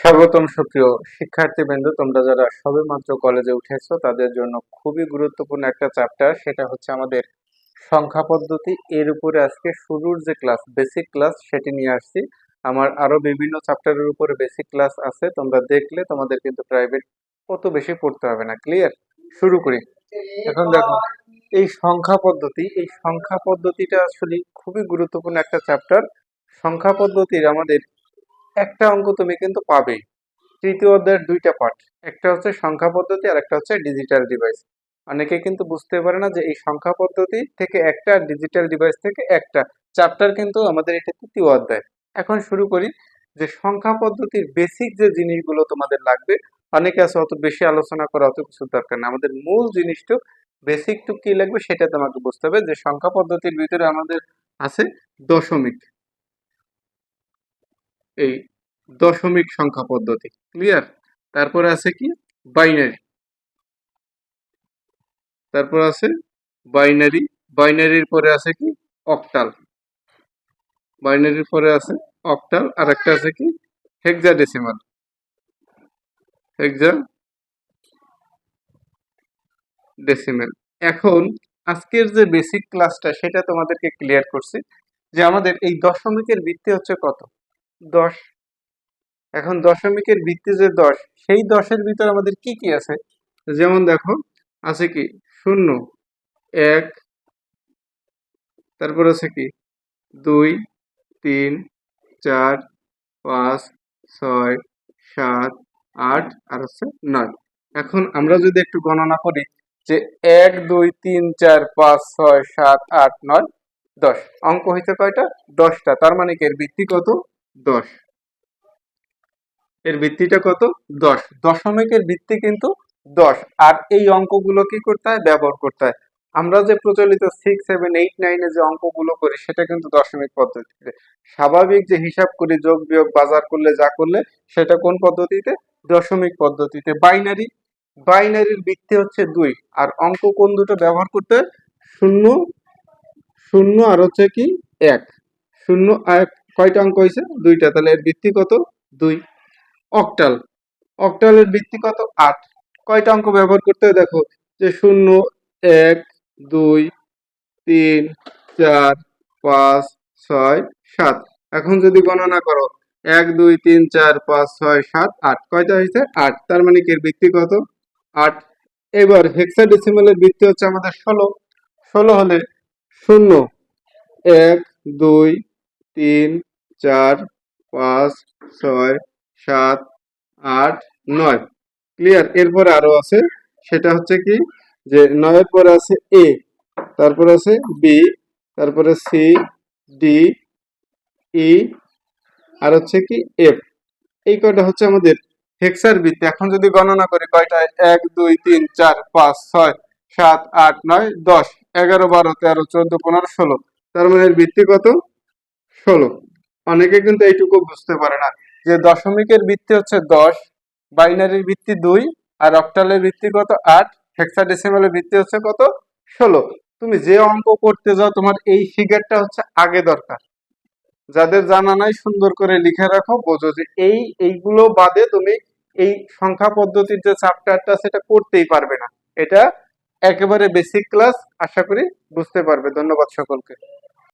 স্বাগতম সুপ্রিয় শিক্ষার্থীবৃন্দ, তোমরা যারা সবেমাত্র কলেজে উঠেছো, তাদের জন্য খুবই গুরুত্বপূর্ণ একটা চ্যাপ্টার, সেটা হচ্ছে আমাদের সংখ্যা পদ্ধতি। এর উপরে আজকে শুরুর যে ক্লাস বেসিক ক্লাস সেটি নিয়ে আসছি। আমার আরও বিভিন্ন চ্যাপ্টারের উপরে বেসিক ক্লাস আছে, তোমরা দেখলে তোমাদের কিন্তু প্রাইভেট কত বেশি পড়তে হবে না ক্লিয়ার শুরু করি। এখন দেখো, এই সংখ্যা পদ্ধতি, এই সংখ্যা পদ্ধতিটা আসলে খুবই গুরুত্বপূর্ণ একটা চ্যাপ্টার। সংখ্যা পদ্ধতির আমাদের একটা অঙ্ক তুমি কিন্তু পাবেই তৃতীয় অধ্যায়ের দুইটা পার্ট একটা হচ্ছে সংখ্যা পদ্ধতি আর একটা হচ্ছে ডিজিটাল ডিভাইস অনেকে কিন্তু বুঝতে পারে না যে এই সংখ্যা পদ্ধতি থেকে একটা ডিজিটাল ডিভাইস থেকে একটা। চ্যাপ্টার কিন্তু আমাদের এটা তৃতীয় অধ্যায়। এখন শুরু করি যে সংখ্যা পদ্ধতির বেসিক যে জিনিসগুলো তোমাদের লাগবে, অনেকে আছে অত বেশি আলোচনা করা অত কিছু দরকার না আমাদের মূল জিনিসটু বেসিক টু কি লাগবে সেটা তোমাকে বুঝতে হবে যে সংখ্যা পদ্ধতির ভিতরে আমাদের আছে দশমিক। এই দশমিক সংখ্যা পদ্ধতি। ক্লিয়ার তারপরে আছে কি? বাইনারি তারপর আছে বাইনারি বাইনারির পরে আছে কি? অক্টাল বাইনারির পরে আছে অক্টাল আর একটা আছে কি? হেক্সাডেসিমাল হেক্সা ডেসিমেল এখন আজকের যে বেসিক ক্লাসটা সেটা তোমাদেরকে ক্লিয়ার করছি যে আমাদের এই দশমিকের ভিত্তি হচ্ছে কত? দশ। এখন দশমিকের ভিত্তি যে দশ, সেই দশের ভিতর আমাদের কি কি আছে? যেমন দেখো, আছে কি? শূন্য, এক, তারপর আছে কি? দুই, তিন, চার, পাঁচ, ছয়, সাত, আট, আর হচ্ছে নয়। এখন আমরা যদি একটু গণনা করি যে এক, দুই, তিন, চার, পাঁচ, ছয়, সাত, আট, নয়, দশ। অঙ্ক হইতে কয়টা? দশটা। তার মানে কি? এর ভিত্তি কত? দশ। এর ভিত্তিটা কত? দশ। দশমিকের ভিত্তি কিন্তু দশ। আর এই অঙ্কগুলো কি করতে হয়? ব্যবহার করতে হয়। আমরা যে প্রচলিত সিক্স সেভেন এইট নাইনে যে অঙ্কগুলো করি, সেটা কিন্তু দশমিক পদ্ধতিতে। স্বাভাবিক যে হিসাব করি, যোগ, বিয়োগ, বাজার করলে যা করলে, সেটা কোন পদ্ধতিতে? দশমিক পদ্ধতিতে। বাইনারি। বাইনারির ভিত্তি হচ্ছে দুই। আর অঙ্ক কোন দুটো ব্যবহার করতে? শূন্য শূন্য আর হচ্ছে কি? এক। শূন্য এক কয়টা অঙ্ক হয়েছে? দুইটা। তাহলে এর ভিত্তি কত? দুই। অক্টাল। অক্টালের ভিত্তি কত? আট। কয়টা অঙ্ক ব্যবহার করতে হয়? দেখো, যে শূন্য, এক, দুই, তিন, চার, পাঁচ, ছয়, সাত। এখন যদি গণনা করো, এক, দুই, তিন, চার, পাঁচ, ছয়, সাত, আট। কয়টা হয়েছে? আট। তার মানে কি এর ভিত্তি কত? আট। এবার হেক্সাডেসিমালের ভিত্তি হচ্ছে আমাদের ষোলো। ষোলো হলে শূন্য। এক, দুই তিন, চার, পাঁচ, ছয়, সাত, আট, নয়। ক্লিয়ার এরপরে আরও আছে, সেটা হচ্ছে কি? যে নয়ের পরে আছে এ তারপর আছে বি তারপরে সি ডি ই আর হচ্ছে কি এফ এই কয়টা হচ্ছে আমাদের হেক্সার ভিত্তি এখন যদি গণনা করি, কয়টা? এক, দুই, তিন, চার, পাঁচ, ছয়, সাত, আট, নয়, দশ। এগারো, বারো, তেরো, চোদ্দ, পনেরো, ষোলো। তার মানে ভিত্তি কত? ষোলো। অনেকে কিন্তু এইটুকু বুঝতে পারে না। যে দশমিকের ভিত্তি হচ্ছে দশ, বাইনারির ভিত্তি দুই, আর অক্টালের ভিত্তি কত? আট, হেক্সাডেসিমালের ভিত্তি হচ্ছে কত? ষোলো। তুমি যে অঙ্ক করতে যাও, তোমার এই ফিগারটা হচ্ছে আগে দরকার। যাদের জানা নাই, সুন্দর করে লিখে রাখো। বোঝো যে এই, এইগুলো বাদে তুমি এই সংখ্যা পদ্ধতির যে চ্যাপ্টারটা সেটা করতেই পারবে না। এটা একেবারে বেসিক ক্লাস আশা করি বুঝতে পারবে। ধন্যবাদ সকলকে।